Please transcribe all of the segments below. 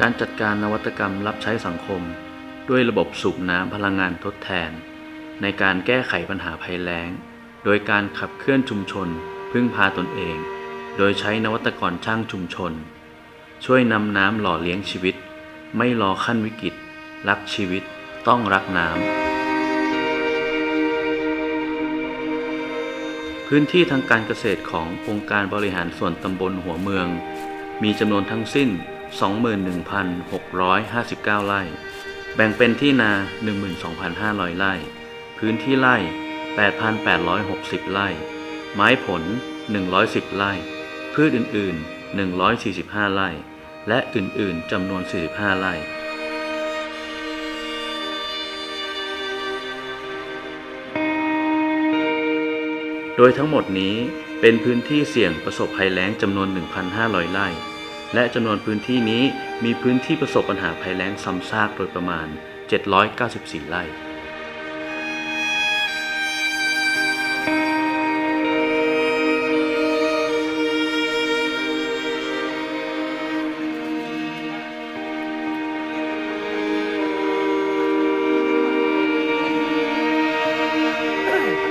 การจัดการนวัตกรรมรับใช้สังคม ด้วยระบบสูบน้ำพลังงานทดแทน ในการแก้ไขปัญหาภัยแล้ง โดยการขับเคลื่อนชุมชน พึ่งพาตนเอง โดยใช้นวัตกรช่างชุมชน ช่วยนำน้ำหล่อเลี้ยงชีวิต ไม่รอขั้นวิกฤต รักชีวิตต้องรักน้ำพื้นที่ทางการเกษตรขององค์การบริหารส่วนตำบลหัวเมือง มีจำนวนทั้งสิ้น 21,659 ไร่ แบ่งเป็นที่นา 12,500 ไร่ พื้นที่ไร่ 8,860 ไร่ ไม้ผล 110 ไร่ พืชอื่น ๆ 145 ไร่ และอื่น ๆ จำนวน 45 ไร่โดยทั้งหมดนี้เป็นพื้นที่เสี่ยงประสบภัยแล้งจำนวน 1,500 ไร่ และจำนวนพื้นที่นี้มีพื้นที่ประสบปัญหาภัยแล้งซ้ำซากโดยประมาณ 794 ไร่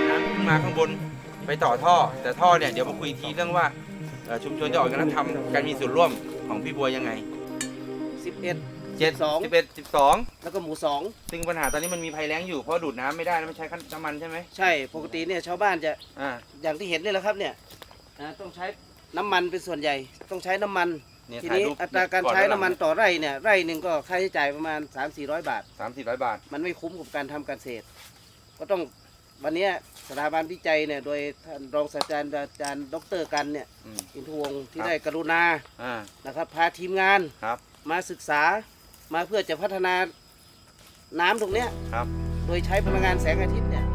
น้ำขึ้นมาข้างบนไปต่อท่อ แต่ท่อเนี่ยเดี๋ยวมาคุยทีเรื่องว่าชุมชนจะออกกันทำการมีส่วนร่วม ของพี่บัวยังไงสิบเอ็ด เจ็ดสอง สิบเอ็ดสิบสองแล้วก็หมู่สองซึ่งปัญหาตอนนี้มันมีภัยแล้งอยู่เพราะดูดน้ำไม่ได้แล้วไม่ใช้น้ำมันใช่ไหมใช่ปกติเนี่ยชาวบ้านจะอ่าอย่างที่เห็นนี่แหละครับเนี่ยอ่าต้องใช้น้ำมันเป็นส่วนใหญ่ ต้องใช้น้ำมัน เนี่ยทีถ่ายนี้รูปอัตราการใช้น้ำมันต่อไร่เนี่ยไร่หนึ่งก็ค่าใช้จ่ายประมาณ 3 4 0 0 บาท สามสี่ร้อยบาท มันไม่คุ้มกับการทำการเกษตร ก็ต้อง วันเนี้ยสถาบันวิจัยเนี่ยโดยท่านรองศาสตราจารย์อาจารย์ดรกันเนี่ยอืม อินทวงศ์ที่ครับ ได้กรุณาอ่านะครับ พาทีมงานครับมาศึกษามาเพื่อจะพัฒนาน้ำตรงเนี้ย ครับ โดยใช้พลังงานแสงอาทิตย์เนี่ย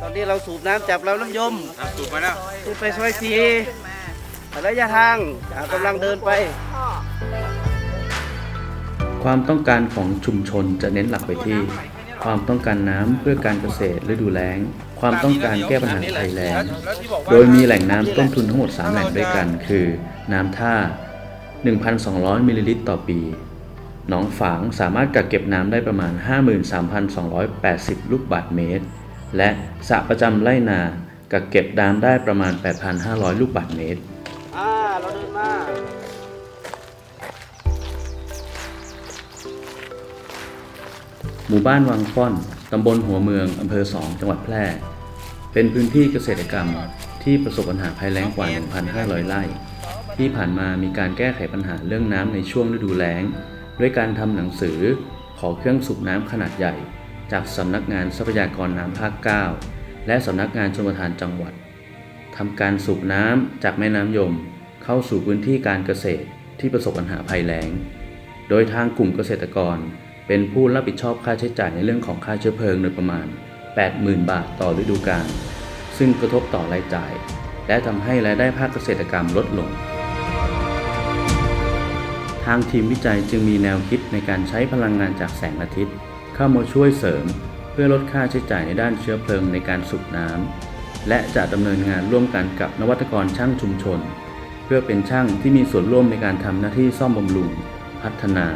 ตอนนี้เราสูบน้ำจากเราน้ำยม อะสูบมาแล้วสูบไปซอยสี ระยะทางอ่ากำลังเดินไป ความต้องการของชุมชนจะเน้นหลักไปที่ ความต้องการน้ำเพื่อการเกษตรฤดูแล้ง ความต้องการแก้ปัญหาภัยแล้งแล้วที่บอกว่าโดยมีแหล่งน้ำต้นทุนทั้งหมด 3 แหล่งด้วยกัน คือ น้ำท่า 1,200 มิลลิลิตรต่อปี หนองฝางสามารถกักเก็บน้ำได้ประมาณ 53,280 ลูกบาศก์เมตร และสระประจำไร่นากักเก็บน้ำได้ประมาณ 8,500 ลูกบาศก์เมตร หมู่บ้านวังฟ่อน ตำบลหัวเมือง อำเภอสอง จังหวัดแพร่ เป็นพื้นที่เกษตรกรรมที่ประสบปัญหาภัยแล้งกว่า 1,500 ไร่ ที่ผ่านมามีการแก้ไขปัญหาเรื่องน้ำในช่วงฤดูแล้ง ด้วยการทำหนังสือขอเครื่องสูบน้ำขนาดใหญ่ จากสำนักงานทรัพยากรน้ำภาค 9 และสำนักงานชลประทานจังหวัดทำการสูบน้ำจากแม่น้ำยม เข้าสู่พื้นที่การเกษตรที่ประสบปัญหาภัยแล้ง โดยทางกลุ่มเกษตรกร เป็นผู้รับผิดชอบค่าใช้จ่ายในเรื่องของค่าเชื้อเพลิงโดยประมาณ 80,000 บาทต่อฤดูกาลซึ่งกระทบต่อรายจ่าย และทำให้รายได้ภาคเกษตรกรรมลดลง ทางทีมวิจัยจึงมีแนวคิดในการใช้พลังงานจากแสงอาทิตย์ เข้ามาช่วยเสริม เพื่อลดค่าใช้จ่ายในด้านเชื้อเพลิงในการสูบน้ำและจะดำเนินงานร่วมกันกับนวัตกรช่างชุมชน เพื่อเป็นช่างที่มีส่วนร่วมในการทำหน้าที่ซ่อมบำรุง พัฒนา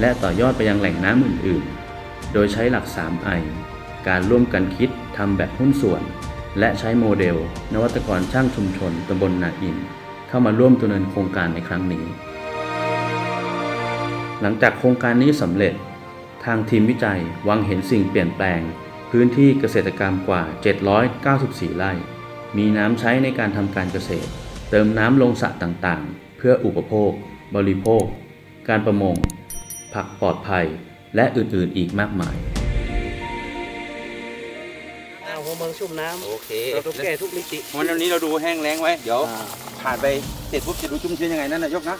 และต่อยอดไปยังแหล่งน้ำอื่นๆ โดยใช้หลัก 3I การร่วมกันคิดทำแบบหุ้นส่วน และใช้โมเดล นวัตกรช่างชุมชนตำบลนาอิน เข้ามาร่วมดำเนินโครงการในครั้งนี้ หลังจากโครงการนี้สำเร็จ ทางทีมวิจัยวังเห็นสิ่งเปลี่ยนแปลง พื้นที่เกษตรกรรมกว่า 794 ไร่ มีน้ำใช้ในการทำการเกษตร เติมน้ำลงสระต่างๆ เพื่ออุปโภค บริโภค การประมง ผักปลอดภัย และอื่นๆอีกมากมาย เอาหัวเมืองชุ่มน้โอเคำเราต้องแก้ทุกมิติ วันนี้เราดูแห้งแล้งไว้ เดี๋ยวอ่าผ่านไปเสร็จปุ๊บจะดูชุ่มชื้นยังไงนั่นนายกนะ